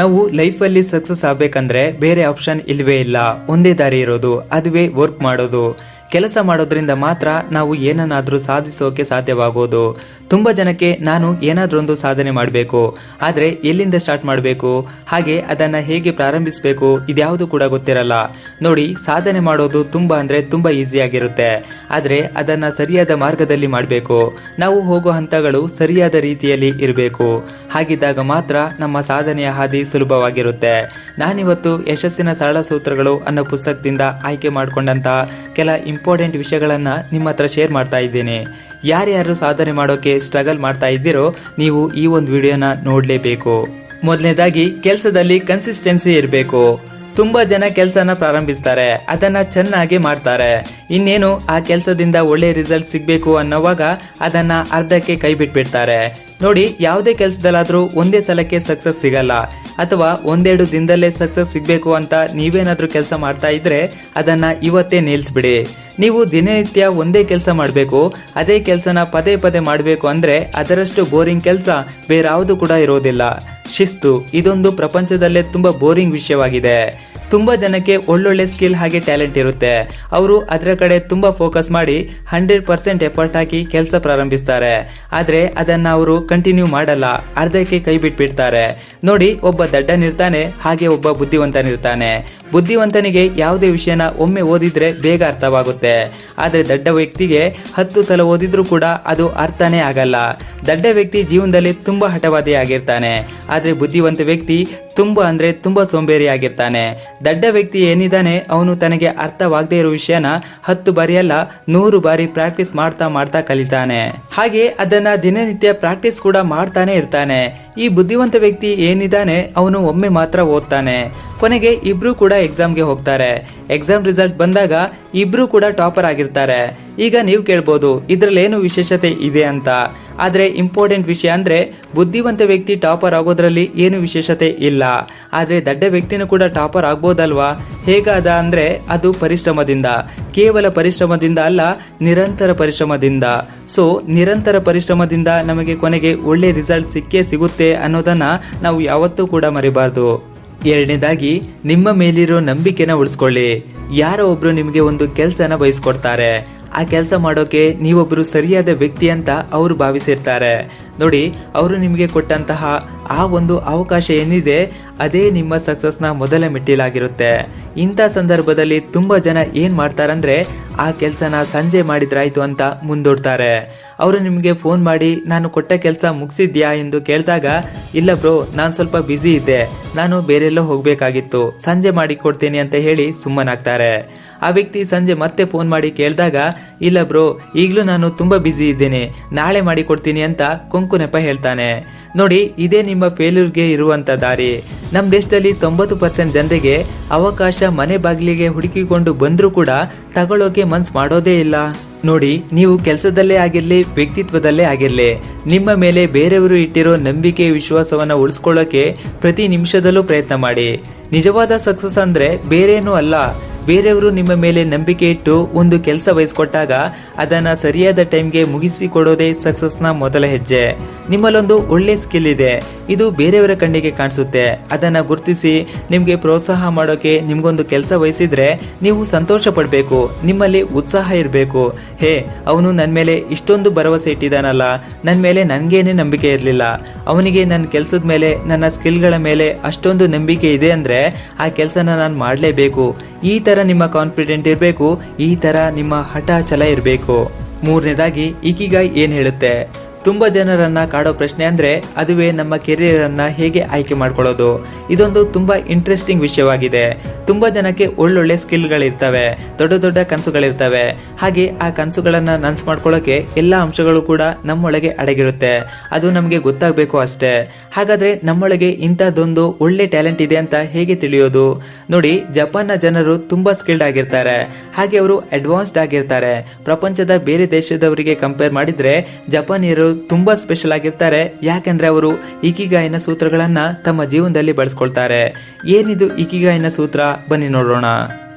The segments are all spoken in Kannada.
ನಾವು ಲೈಫಲ್ಲಿ ಸಕ್ಸಸ್ ಆಗಬೇಕಂದ್ರೆ ಬೇರೆ ಆಪ್ಷನ್ ಇಲ್ವೇ ಇಲ್ಲ. ಒಂದೇ ದಾರಿ ಇರೋದು ಅದುವೇ ವರ್ಕ್ ಮಾಡೋದು. ಕೆಲಸ ಮಾಡೋದ್ರಿಂದ ಮಾತ್ರ ನಾವು ಏನನ್ನಾದರೂ ಸಾಧಿಸೋಕೆ ಸಾಧ್ಯವಾಗೋದು. ತುಂಬ ಜನಕ್ಕೆ ನಾನು ಏನಾದ್ರೂ ಒಂದು ಸಾಧನೆ ಮಾಡಬೇಕು. ಆದರೆ ಎಲ್ಲಿಂದ ಸ್ಟಾರ್ಟ್ ಮಾಡಬೇಕು? ಹಾಗೆ ಅದನ್ನು ಹೇಗೆ ಪ್ರಾರಂಭಿಸಬೇಕು? ಇದ್ಯಾವುದು ಕೂಡ ಗೊತ್ತಿರಲ್ಲ. ನೋಡಿ, ಸಾಧನೆ ಮಾಡೋದು ತುಂಬ ಅಂದರೆ ತುಂಬ ಈಸಿಯಾಗಿರುತ್ತೆ ಆದರೆ ಅದನ್ನು ಸರಿಯಾದ ಮಾರ್ಗದಲ್ಲಿ ಮಾಡಬೇಕು. ನಾವು ಹೋಗೋ ಹಂತಗಳು ಸರಿಯಾದ ರೀತಿಯಲ್ಲಿ ಇರಬೇಕು. ಹಾಗಿದ್ದಾಗ ಮಾತ್ರ ನಮ್ಮ ಸಾಧನೆಯ ಹಾದಿ ಸುಲಭವಾಗಿರುತ್ತೆ. ನಾನಿವತ್ತು ಯಶಸ್ಸಿನ ಸರಳ ಸೂತ್ರಗಳು ಅನ್ನೋ ಪುಸ್ತಕದಿಂದ ಆಯ್ಕೆ ಮಾಡಿಕೊಂಡಂತ ಕೆಲ ಇಂಪಾರ್ಟೆಂಟ್ ವಿಷಯಗಳನ್ನು ನಿಮ್ಮ ಹತ್ರ ಶೇರ್ ಮಾಡ್ತಾ ಇದ್ದೀನಿ. ಯಾರ್ಯಾರು ಸಾಧನೆ ಮಾಡೋಕ್ಕೆ ಸ್ಟ್ರಗಲ್ ಮಾಡ್ತಾ ಇದ್ದೀರೋ ನೀವು ಈ ಒಂದು ವಿಡಿಯೋನ ನೋಡಲೇಬೇಕು. ಮೊದಲನೇದಾಗಿ ಕೆಲಸದಲ್ಲಿ ಕನ್ಸಿಸ್ಟೆನ್ಸಿ ಇರಬೇಕು. ತುಂಬಾ ಜನ ಕೆಲಸನ ಪ್ರಾರಂಭಿಸ್ತಾರೆ, ಅದನ್ನ ಚೆನ್ನಾಗಿ ಮಾಡ್ತಾರೆ. ಇನ್ನೇನು ಆ ಕೆಲಸದಿಂದ ಒಳ್ಳೆ ರಿಸಲ್ಟ್ ಸಿಗಬೇಕು ಅನ್ನೋವಾಗ ಅದನ್ನ ಅರ್ಧಕ್ಕೆ ಕೈ ಬಿಟ್ಬಿಡ್ತಾರೆ. ನೋಡಿ, ಯಾವುದೇ ಕೆಲಸದಲ್ಲಾದರೂ ಒಂದೇ ಸಲಕ್ಕೆ ಸಕ್ಸಸ್ ಸಿಗಲ್ಲ. ಅಥವಾ ಒಂದೆರಡು ದಿನದಲ್ಲೇ ಸಕ್ಸಸ್ ಸಿಗಬೇಕು ಅಂತ ನೀವೇನಾದರೂ ಕೆಲಸ ಮಾಡ್ತಾ ಇದ್ರೆ ಅದನ್ನ ಇವತ್ತೇ ನಿಲ್ಲಿಸ್ಬಿಡಿ ನೀವು ದಿನನಿತ್ಯ ಒಂದೇ ಕೆಲಸ ಮಾಡಬೇಕು, ಅದೇ ಕೆಲಸನ ಪದೇ ಪದೇ ಮಾಡಬೇಕು ಅಂದ್ರೆ ಅದರಷ್ಟು ಬೋರಿಂಗ್ ಕೆಲಸ ಬೇರಾವುದು ಕೂಡ ಇರೋದಿಲ್ಲ. ಶಿಸ್ತು, ಇದೊಂದು ಪ್ರಪಂಚದಲ್ಲೇ ತುಂಬಾ ಬೋರಿಂಗ್ ವಿಷಯವಾಗಿದೆ. ತುಂಬಾ ಜನಕ್ಕೆ ಒಳ್ಳೊಳ್ಳೆ ಸ್ಕಿಲ್ ಹಾಗೆ ಟ್ಯಾಲೆಂಟ್ ಇರುತ್ತೆ. ಅವರು ಅದರ ಕಡೆ ತುಂಬಾ ಫೋಕಸ್ ಮಾಡಿ ಹಂಡ್ರೆಡ್ ಪರ್ಸೆಂಟ್ ಎಫರ್ಟ್ ಹಾಕಿ ಕೆಲಸ ಪ್ರಾರಂಭಿಸ್ತಾರೆ. ಆದ್ರೆ ಅದನ್ನ ಅವರು ಕಂಟಿನ್ಯೂ ಮಾಡಲ್ಲ. ಅರ್ಧಕ್ಕೆ ಕೈ ಬಿಟ್ಬಿಡ್ತಾರೆ. ನೋಡಿ, ಒಬ್ಬ ದಡ್ಡನಿರ್ತಾನೆ, ಹಾಗೆ ಒಬ್ಬ ಬುದ್ಧಿವಂತನಿರ್ತಾನೆ. ಬುದ್ಧಿವಂತನಿಗೆ ಯಾವುದೇ ವಿಷಯನ ಒಮ್ಮೆ ಓದಿದ್ರೆ ಬೇಗ ಅರ್ಥವಾಗುತ್ತೆ. ಆದರೆ ದಡ್ಡ ವ್ಯಕ್ತಿಗೆ ಹತ್ತು ಸಲ ಓದಿದ್ರೂ ಕೂಡ ಅದು ಅರ್ಥನೇ ಆಗಲ್ಲ. ದಡ್ಡ ವ್ಯಕ್ತಿ ಜೀವನದಲ್ಲಿ ತುಂಬಾ ಹಠವಾದಿ ಆಗಿರ್ತಾನೆ ಆದ್ರೆ ಬುದ್ಧಿವಂತ ವ್ಯಕ್ತಿ ತುಂಬಾ ಅಂದ್ರೆ ತುಂಬಾ ಸೋಂಬೇರಿ ಆಗಿರ್ತಾನೆ ದಡ್ಡ ವ್ಯಕ್ತಿ ಏನಿದ್ದಾನೆ ಅವನು ತನಗೆ ಅರ್ಥವಾಗದೇ ಇರೋ ವಿಷಯನ ಹತ್ತು ಬಾರಿ ಅಲ್ಲ, ನೂರು ಬಾರಿ ಪ್ರಾಕ್ಟೀಸ್ ಮಾಡ್ತಾ ಮಾಡ್ತಾ ಕಲಿತಾನೆ. ಹಾಗೆ ಅದನ್ನ ದಿನನಿತ್ಯ ಪ್ರಾಕ್ಟೀಸ್ ಕೂಡ ಮಾಡ್ತಾನೆ ಇರ್ತಾನೆ. ಈ ಬುದ್ಧಿವಂತ ವ್ಯಕ್ತಿ ಏನಿದ್ದಾನೆ ಅವನು ಒಮ್ಮೆ ಮಾತ್ರ ಓದ್ತಾನೆ. ಕೊನೆಗೆ ಇಬ್ರು ಕೂಡ ಎಕ್ಸಾಮ್ಗೆ ಹೋಗ್ತಾರೆ. ಎಕ್ಸಾಮ್ ರಿಸಲ್ಟ್ ಬಂದಾಗ ಇಬ್ರು ಕೂಡ ಟಾಪರ್ ಆಗಿರ್ತಾರೆ. ಈಗ ನೀವು ಕೇಳ್ಬೋದು, ಇದ್ರಲ್ಲಿ ಏನು ವಿಶೇಷತೆ ಇದೆ ಅಂತ. ಆದ್ರೆ ಇಂಪಾರ್ಟೆಂಟ್ ವಿಷಯ ಅಂದ್ರೆ ಬುದ್ಧಿವಂತ ವ್ಯಕ್ತಿ ಟಾಪರ್ ಆಗೋದ್ರಲ್ಲಿ ಏನು ವಿಶೇಷತೆ ಇಲ್ಲ. ಆದ್ರೆ ದಡ್ಡ ವ್ಯಕ್ತಿನೂ ಕೂಡ ಟಾಪರ್ ಆಗ್ಬೋದಲ್ವಾ? ಹೇಗಾದ ಅಂದ್ರೆ ಅದು ಪರಿಶ್ರಮದಿಂದ. ಕೇವಲ ಪರಿಶ್ರಮದಿಂದ ಅಲ್ಲ, ನಿರಂತರ ಪರಿಶ್ರಮದಿಂದ. ಸೊ ನಿರಂತರ ಪರಿಶ್ರಮದಿಂದ ನಮಗೆ ಕೊನೆಗೆ ಒಳ್ಳೆ ರಿಸಲ್ಟ್ ಸಿಕ್ಕೇ ಸಿಗುತ್ತೆ ಅನ್ನೋದನ್ನ ನಾವು ಯಾವತ್ತೂ ಕೂಡ ಮರಿಬಾರ್ದು. ಎರಡನೇದಾಗಿ ನಿಮ್ಮ ಮೇಲಿರೋ ನಂಬಿಕೆನ ಉಳಿಸ್ಕೊಳ್ಳಿ. ಯಾರೋ ಒಬ್ರು ನಿಮಗೆ ಒಂದು ಕೆಲಸನ ಬಯಸ್ಕೊಡ್ತಾರೆ. ಆ ಕೆಲಸ ಮಾಡೋಕೆ ನೀವೊಬ್ಬರು ಸರಿಯಾದ ವ್ಯಕ್ತಿ ಅಂತ ಅವರು ಭಾವಿಸಿರ್ತಾರೆ. ನೋಡಿ, ಅವರು ನಿಮಗೆ ಕೊಟ್ಟಂತಹ ಆ ಒಂದು ಅವಕಾಶ ಏನಿದೆ, ಅದೇ ನಿಮ್ಮ ಸಕ್ಸಸ್ನ ಮೊದಲ ಮೆಟ್ಟಿಲಾಗಿರುತ್ತೆ. ಇಂಥ ಸಂದರ್ಭದಲ್ಲಿ ತುಂಬ ಜನ ಏನ್ ಮಾಡ್ತಾರಂದ್ರೆ, ಆ ಕೆಲಸನ ಸಂಜೆ ಮಾಡಿದ್ರಾಯ್ತು ಅಂತ ಮುಂದೂಡ್ತಾರೆ. ಅವರು ನಿಮಗೆ ಫೋನ್ ಮಾಡಿ, ನಾನು ಕೊಟ್ಟ ಕೆಲಸ ಮುಗಿಸಿದ್ಯಾ? ಎಂದು ಕೇಳಿದಾಗ, ಇಲ್ಲ ಬ್ರೋ, ನಾನು ಸ್ವಲ್ಪ ಬ್ಯುಸಿ ಇದ್ದೆ. ನಾನು ಬೇರೆಲ್ಲೋ ಹೋಗಬೇಕಾಗಿತ್ತು. ಸಂಜೆ ಮಾಡಿ ಕೊಡ್ತೀನಿ ಅಂತ ಹೇಳಿ ಸುಮ್ಮನಾಗ್ತಾರೆ. ಆ ವ್ಯಕ್ತಿ ಸಂಜೆ ಮತ್ತೆ ಫೋನ್ ಮಾಡಿ ಕೇಳಿದಾಗ, ಇಲ್ಲ ಬ್ರೋ ಈಗಲೂ ನಾನು ತುಂಬಾ ಬ್ಯುಸಿ ಇದ್ದೇನೆ, ನಾಳೆ ಮಾಡಿ ಕೊಡ್ತೀನಿ ಅಂತ ಕೊಂಕು ನೆಪ ಹೇಳ್ತಾನೆ. ನೋಡಿ, ಇದೇ ನಿಮ್ಮ ಫೇಲ್ಯೂರ್ಗೆ ಇರುವಂತ ದಾರಿ. ನಮ್ಮ ದೇಶದಲ್ಲಿ ತೊಂಬತ್ತು ಪರ್ಸೆಂಟ್ ಜನರಿಗೆ ಅವಕಾಶ ಮನೆ ಬಾಗಿಲಿಗೆ ಹುಡುಕಿಕೊಂಡು ಬಂದರೂ ಕೂಡ ತಗೊಳ್ಳೋಕೆ ಮನ್ಸು ಮಾಡೋದೇ ಇಲ್ಲ. ನೋಡಿ, ನೀವು ಕೆಲಸದಲ್ಲೇ ಆಗಿರಲಿ, ವ್ಯಕ್ತಿತ್ವದಲ್ಲೇ ಆಗಿರಲಿ, ನಿಮ್ಮ ಮೇಲೆ ಬೇರೆಯವರು ಇಟ್ಟಿರೋ ನಂಬಿಕೆ, ವಿಶ್ವಾಸವನ್ನು ಉಳಿಸ್ಕೊಳ್ಳೋಕೆ ಪ್ರತಿ ನಿಮಿಷದಲ್ಲೂ ಪ್ರಯತ್ನ ಮಾಡಿ. ನಿಜವಾದ ಸಕ್ಸಸ್ ಅಂದರೆ ಬೇರೇನೂ ಅಲ್ಲ ಬೇರೆಯವರು ನಿಮ್ಮ ಮೇಲೆ ನಂಬಿಕೆ ಇಟ್ಟು ಒಂದು ಕೆಲಸ ವಹಿಸ್ಕೊಟ್ಟಾಗ ಅದನ್ನು ಸರಿಯಾದ ಟೈಮ್ಗೆ ಮುಗಿಸಿ ಕೊಡೋದೇ ಸಕ್ಸಸ್ನ ಮೊದಲ ಹೆಜ್ಜೆ. ನಿಮ್ಮಲ್ಲೊಂದು ಒಳ್ಳೆ ಸ್ಕಿಲ್ ಇದೆ. ಇದು ಬೇರೆಯವರ ಕಣ್ಣಿಗೆ ಕಾಣಿಸುತ್ತೆ. ಅದನ್ನು ಗುರುತಿಸಿ ನಿಮಗೆ ಪ್ರೋತ್ಸಾಹ ಮಾಡೋಕೆ ನಿಮಗೊಂದು ಕೆಲಸ ವಹಿಸಿದ್ರೆ ನೀವು ಸಂತೋಷ ಪಡಬೇಕು. ನಿಮ್ಮಲ್ಲಿ ಉತ್ಸಾಹ ಇರಬೇಕು. ಹೇ, ಅವನು ನನ್ನ ಮೇಲೆ ಇಷ್ಟೊಂದು ಭರವಸೆ ಇಟ್ಟಿದ್ದಾನಲ್ಲ. ನನ್ನ ಮೇಲೆ ನನಗೇನೇ ನಂಬಿಕೆ ಇರಲಿಲ್ಲ. ಅವನಿಗೆ ನನ್ನ ಕೆಲಸದ ಮೇಲೆ, ನನ್ನ ಸ್ಕಿಲ್ಗಳ ಮೇಲೆ ಅಷ್ಟೊಂದು ನಂಬಿಕೆ ಇದೆ ಅಂದರೆ ಆ ಕೆಲಸನ ನಾನು ಮಾಡಲೇಬೇಕು. ಈ ಥರ ನಿಮ್ಮ ಕಾನ್ಫಿಡೆಂಟ್ ಇರಬೇಕು, ಈ ಥರ ನಿಮ್ಮ ಹಠ ಛಲ ಇರಬೇಕು. ಮೂರನೇದಾಗಿ ಈಕಿಗಾಯ್ ಏನು ಹೇಳುತ್ತೆ? ತುಂಬಾ ಜನರನ್ನ ಕಾಡೋ ಪ್ರಶ್ನೆ ಅಂದ್ರೆ ಅದುವೇ ನಮ್ಮ ಕೆರಿಯರ್ ಅನ್ನ ಹೇಗೆ ಆಯ್ಕೆ ಮಾಡ್ಕೊಳ್ಳೋದು? ಇದೊಂದು ತುಂಬಾ ಇಂಟ್ರೆಸ್ಟಿಂಗ್ ವಿಷಯವಾಗಿದೆ. ತುಂಬಾ ಜನಕ್ಕೆ ಒಳ್ಳೊಳ್ಳೆ ಸ್ಕಿಲ್ಗಳಿರ್ತವೆ ದೊಡ್ಡ ದೊಡ್ಡ ಕನಸುಗಳಿರ್ತವೆ. ಹಾಗೆ ಆ ಕನಸುಗಳನ್ನ ನನ್ಸ್ ಮಾಡ್ಕೊಳ್ಳೋಕೆ ಎಲ್ಲ ಅಂಶಗಳು ಕೂಡ ನಮ್ಮೊಳಗೆ ಅಡಗಿರುತ್ತೆ. ಅದು ನಮಗೆ ಗೊತ್ತಾಗಬೇಕು ಅಷ್ಟೇ. ಹಾಗಾದ್ರೆ ನಮ್ಮೊಳಗೆ ಇಂಥದ್ದೊಂದು ಒಳ್ಳೆ ಟ್ಯಾಲೆಂಟ್ ಇದೆ ಅಂತ ಹೇಗೆ ತಿಳಿಯೋದು? ನೋಡಿ, ಜಪಾನ್ನ ಜನರು ತುಂಬಾ ಸ್ಕಿಲ್ಡ್ ಆಗಿರ್ತಾರೆ. ಹಾಗೆ ಅವರು ಅಡ್ವಾನ್ಸ್ಡ್ ಆಗಿರ್ತಾರೆ. ಪ್ರಪಂಚದ ಬೇರೆ ದೇಶದವರಿಗೆ ಕಂಪೇರ್ ಮಾಡಿದ್ರೆ ಜಪಾನಿಯರು ತುಂಬಾ ಸ್ಪೆಷಲ್ ಆಗಿರ್ತಾರೆ. ಯಾಕೆಂದ್ರೆ ಅವರು ಇಕಿಗಾಯಿನ ಸೂತ್ರಗಳನ್ನ ತಮ್ಮ ಜೀವನದಲ್ಲಿ ಬಳಸ್ಕೊಳ್ತಾರೆ. ಏನಿದು ಇಕಿಗಾಯಿನ ಸೂತ್ರ? ಬನ್ನಿ ನೋಡೋಣ.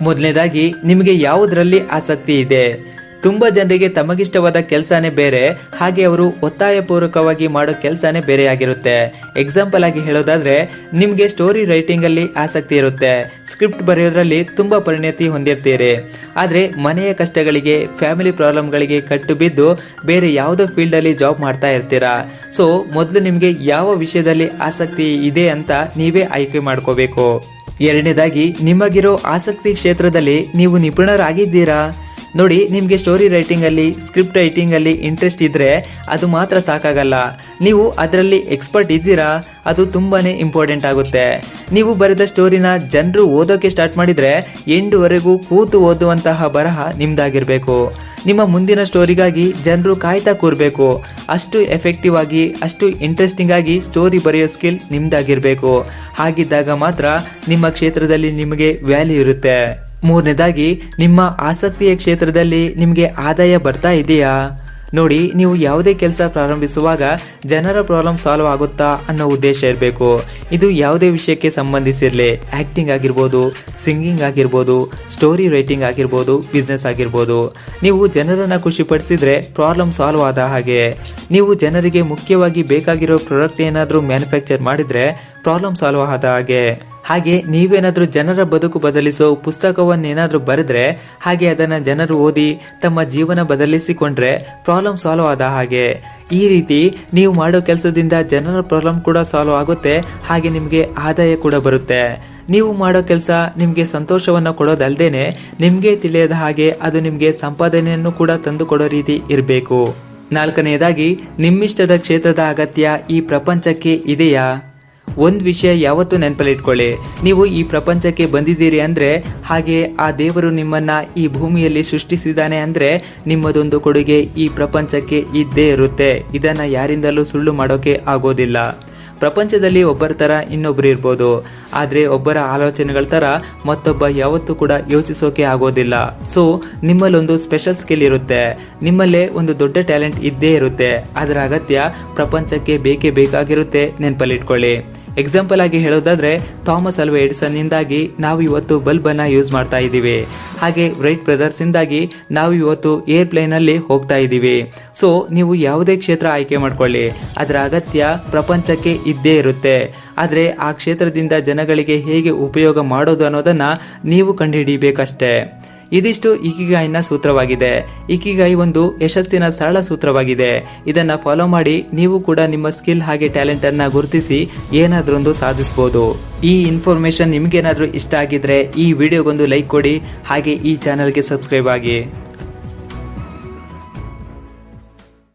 ಮೊದಲನೇದಾಗಿ ನಿಮಗೆ ಯಾವುದರಲ್ಲಿ ಆಸಕ್ತಿ ಇದೆ? ತುಂಬಾ ಜನರಿಗೆ ತಮಗಿಷ್ಟವಾದ ಕೆಲಸನೇ ಬೇರೆ, ಹಾಗೆ ಅವರು ಒತ್ತಾಯಪೂರ್ವಕವಾಗಿ ಮಾಡೋ ಕೆಲಸನೇ ಬೇರೆಯಾಗಿರುತ್ತೆ. ಎಕ್ಸಾಂಪಲ್ ಆಗಿ ಹೇಳೋದಾದ್ರೆ, ನಿಮಗೆ ಸ್ಟೋರಿ ರೈಟಿಂಗ್ ಅಲ್ಲಿ ಆಸಕ್ತಿ ಇರುತ್ತೆ. ಸ್ಕ್ರಿಪ್ಟ್ ಬರೆಯೋದ್ರಲ್ಲಿ ತುಂಬಾ ಪರಿಣತಿ ಹೊಂದಿರ್ತೀರಿ. ಆದ್ರೆ ಮನೆಯ ಕಷ್ಟಗಳಿಗೆ ಫ್ಯಾಮಿಲಿ ಪ್ರಾಬ್ಲಮ್ಗಳಿಗೆ ಕಟ್ಟು ಬಿದ್ದು ಬೇರೆ ಯಾವುದೋ ಫೀಲ್ಡ್ ಅಲ್ಲಿ ಜಾಬ್ ಮಾಡ್ತಾ ಇರ್ತೀರಾ? ಸೊ ಮೊದಲು ನಿಮಗೆ ಯಾವ ವಿಷಯದಲ್ಲಿ ಆಸಕ್ತಿ ಇದೆ ಅಂತ ನೀವೇ ಆಯ್ಕೆ ಮಾಡ್ಕೋಬೇಕು. ಎರಡನೇದಾಗಿ, ನಿಮಗಿರೋ ಆಸಕ್ತಿ ಕ್ಷೇತ್ರದಲ್ಲಿ ನೀವು ನಿಪುಣರಾಗಿದ್ದೀರಾ? ನೋಡಿ, ನಿಮಗೆ ಸ್ಟೋರಿ ರೈಟಿಂಗಲ್ಲಿ ಸ್ಕ್ರಿಪ್ಟ್ ರೈಟಿಂಗಲ್ಲಿ ಇಂಟ್ರೆಸ್ಟ್ ಇದ್ದರೆ ಅದು ಮಾತ್ರ ಸಾಕಾಗಲ್ಲ. ನೀವು ಅದರಲ್ಲಿ ಎಕ್ಸ್ಪರ್ಟ್ ಇದ್ದೀರಾ, ಅದು ತುಂಬಾ ಇಂಪಾರ್ಟೆಂಟ್ ಆಗುತ್ತೆ. ನೀವು ಬರೆದ ಸ್ಟೋರಿನ ಜನರು ಓದೋಕೆ ಸ್ಟಾರ್ಟ್ ಮಾಡಿದರೆ ಎಂಡುವರೆಗೂ ಕೂತು ಓದುವಂತಹ ಬರಹ ನಿಮ್ಮದಾಗಿರಬೇಕು ನಿಮ್ಮ ಮುಂದಿನ ಸ್ಟೋರಿಗಾಗಿ ಜನರು ಕಾಯ್ತಾ ಕೂರಬೇಕು. ಅಷ್ಟು ಎಫೆಕ್ಟಿವ್ ಆಗಿ, ಅಷ್ಟು ಇಂಟ್ರೆಸ್ಟಿಂಗ್ ಆಗಿ ಸ್ಟೋರಿ ಬರೆಯೋ ಸ್ಕಿಲ್ ನಿಮ್ಮದಾಗಿರಬೇಕು ಹಾಗಿದ್ದಾಗ ಮಾತ್ರ ನಿಮ್ಮ ಕ್ಷೇತ್ರದಲ್ಲಿ ನಿಮಗೆ ವ್ಯಾಲ್ಯೂ ಇರುತ್ತೆ. ಮೂರನೇದಾಗಿ, ನಿಮ್ಮ ಆಸಕ್ತಿಯ ಕ್ಷೇತ್ರದಲ್ಲಿ ನಿಮಗೆ ಆದಾಯ ಬರ್ತಾ ಇದೆಯಾ? ನೋಡಿ, ನೀವು ಯಾವುದೇ ಕೆಲಸ ಪ್ರಾರಂಭಿಸುವಾಗ ಜನರ ಪ್ರಾಬ್ಲಮ್ ಸಾಲ್ವ್ ಆಗುತ್ತಾ ಅನ್ನೋ ಉದ್ದೇಶ ಇರಬೇಕು. ಇದು ಯಾವುದೇ ವಿಷಯಕ್ಕೆ ಸಂಬಂಧಿಸಿರಲಿ. ಆ್ಯಕ್ಟಿಂಗ್ ಆಗಿರ್ಬೋದು, ಸಿಂಗಿಂಗ್ ಆಗಿರ್ಬೋದು, ಸ್ಟೋರಿ ರೈಟಿಂಗ್ ಆಗಿರ್ಬೋದು, ಬಿಸ್ನೆಸ್ ಆಗಿರ್ಬೋದು. ನೀವು ಜನರನ್ನು ಖುಷಿಪಡಿಸಿದ್ರೆ ಪ್ರಾಬ್ಲಮ್ ಸಾಲ್ವ್ ಆದ ಹಾಗೆ. ನೀವು ಜನರಿಗೆ ಮುಖ್ಯವಾಗಿ ಬೇಕಾಗಿರೋ ಪ್ರಾಡಕ್ಟ್ ಏನಾದರೂ ಮ್ಯಾನುಫ್ಯಾಕ್ಚರ್ ಮಾಡಿದರೆ ಪ್ರಾಬ್ಲಮ್ ಸಾಲ್ವ್ ಆದ ಹಾಗೆ. ಹಾಗೆ ನೀವೇನಾದರೂ ಜನರ ಬದುಕು ಬದಲಿಸೋ ಪುಸ್ತಕವನ್ನೇನಾದರೂ ಬರೆದ್ರೆ, ಹಾಗೆ ಅದನ್ನು ಜನರು ಓದಿ ತಮ್ಮ ಜೀವನ ಬದಲಿಸಿಕೊಂಡ್ರೆ ಪ್ರಾಬ್ಲಮ್ ಸಾಲ್ವ್ ಆದ ಹಾಗೆ. ಈ ರೀತಿ ನೀವು ಮಾಡೋ ಕೆಲಸದಿಂದ ಜನರ ಪ್ರಾಬ್ಲಮ್ ಕೂಡ ಸಾಲ್ವ್ ಆಗುತ್ತೆ, ಹಾಗೆ ನಿಮಗೆ ಆದಾಯ ಕೂಡ ಬರುತ್ತೆ. ನೀವು ಮಾಡೋ ಕೆಲಸ ನಿಮಗೆ ಸಂತೋಷವನ್ನು ಕೊಡೋದಲ್ಲದೇನೆ ನಿಮಗೆ ತಿಳಿಯದ ಹಾಗೆ ಅದು ನಿಮಗೆ ಸಂಪಾದನೆಯನ್ನು ಕೂಡ ತಂದು ಕೊಡೋ ರೀತಿ ಇರಬೇಕು. ನಾಲ್ಕನೆಯದಾಗಿ, ನಿಮ್ಮಿಷ್ಟದ ಕ್ಷೇತ್ರದ ಅಗತ್ಯ ಈ ಪ್ರಪಂಚಕ್ಕೆ ಇದೆಯಾ? ಒಂದು ವಿಷಯ ಯಾವತ್ತೂ ನೆನಪಲ್ಲಿಟ್ಕೊಳ್ಳಿ. ನೀವು ಈ ಪ್ರಪಂಚಕ್ಕೆ ಬಂದಿದ್ದೀರಿ ಅಂದರೆ ಹಾಗೆ ಆ ದೇವರು ನಿಮ್ಮನ್ನು ಈ ಭೂಮಿಯಲ್ಲಿ ಸೃಷ್ಟಿಸಿದ್ದಾನೆ ಅಂದರೆ ನಿಮ್ಮದೊಂದು ಕೊಡುಗೆ ಈ ಪ್ರಪಂಚಕ್ಕೆ ಇದ್ದೇ ಇರುತ್ತೆ. ಇದನ್ನು ಯಾರಿಂದಲೂ ಸುಳ್ಳು ಮಾಡೋಕೆ ಆಗೋದಿಲ್ಲ. ಪ್ರಪಂಚದಲ್ಲಿ ಒಬ್ಬರ ಥರ ಇನ್ನೊಬ್ಬರು ಇರ್ಬೋದು. ಆದರೆ ಒಬ್ಬರ ಆಲೋಚನೆಗಳ ಥರ ಮತ್ತೊಬ್ಬ ಯಾವತ್ತೂ ಕೂಡ ಯೋಚಿಸೋಕೆ ಆಗೋದಿಲ್ಲ. ಸೊ ನಿಮ್ಮಲ್ಲೊಂದು ಸ್ಪೆಷಲ್ ಸ್ಕಿಲ್ ಇರುತ್ತೆ. ನಿಮ್ಮಲ್ಲೇ ಒಂದು ದೊಡ್ಡ ಟ್ಯಾಲೆಂಟ್ ಇದ್ದೇ ಇರುತ್ತೆ. ಅದರ ಅಗತ್ಯ ಪ್ರಪಂಚಕ್ಕೆ ಬೇಕೇ ಬೇಕಾಗಿರುತ್ತೆ. ನೆನಪಲ್ಲಿಟ್ಕೊಳ್ಳಿ. ಎಕ್ಸಾಂಪಲ್ ಆಗಿ ಹೇಳೋದಾದ್ರೆ, ಥಾಮಸ್ ಅಲ್ವಾ ಎಡಿಸನ್ ಇಂದಾಗಿ ನಾವು ಇವತ್ತು ಬಲ್ಬ್ ಯೂಸ್ ಮಾಡ್ತಾ ಇದ್ದೀವಿ. ಹಾಗೆ ರೈಟ್ ಬ್ರದರ್ಸ್ ಇಂದಾಗಿ ನಾವು ಇವತ್ತು ಏರ್ಪ್ಲೇನ್ ಅಲ್ಲಿ ಹೋಗ್ತಾ ಇದ್ದೀವಿ. ಸೊ ನೀವು ಯಾವುದೇ ಕ್ಷೇತ್ರ ಆಯ್ಕೆ ಮಾಡ್ಕೊಳ್ಳಿ. ಅದರ ಅಗತ್ಯ ಪ್ರಪಂಚಕ್ಕೆ ಇದ್ದೇ ಇರುತ್ತೆ. ಆದರೆ ಆ ಕ್ಷೇತ್ರದಿಂದ ಜನಗಳಿಗೆ ಹೇಗೆ ಉಪಯೋಗ ಮಾಡೋದು ಅನ್ನೋದನ್ನ ನೀವು ಕಂಡುಹಿಡಿಬೇಕಷ್ಟೇ. ಇದಿಷ್ಟು ಇಕಿಗಾಯಿನ ಸೂತ್ರವಾಗಿದೆ. ಇಕಿಗಾಯಿ ಒಂದು ಯಶಸ್ಸಿನ ಸರಳ ಸೂತ್ರವಾಗಿದೆ. ಇದನ್ನ ಫಾಲೋ ಮಾಡಿ ನೀವು ಕೂಡ ನಿಮ್ಮ ಸ್ಕಿಲ್ ಹಾಗೆ ಟ್ಯಾಲೆಂಟ್ ಅನ್ನ ಗುರುತಿಸಿ ಏನಾದ್ರೊಂದು ಸಾಧಿಸಬಹುದು ಈ ಇನ್ಫಾರ್ಮೇಶನ್ ನಿಮ್ಗೇನಾದ್ರೂ ಇಷ್ಟ ಆಗಿದ್ರೆ ಈ ವಿಡಿಯೋಗೊಂದು ಲೈಕ್ ಕೊಡಿ. ಹಾಗೆ ಈ ಚಾನೆಲ್ಗೆ ಸಬ್ಸ್ಕ್ರೈಬ್ ಆಗಿ.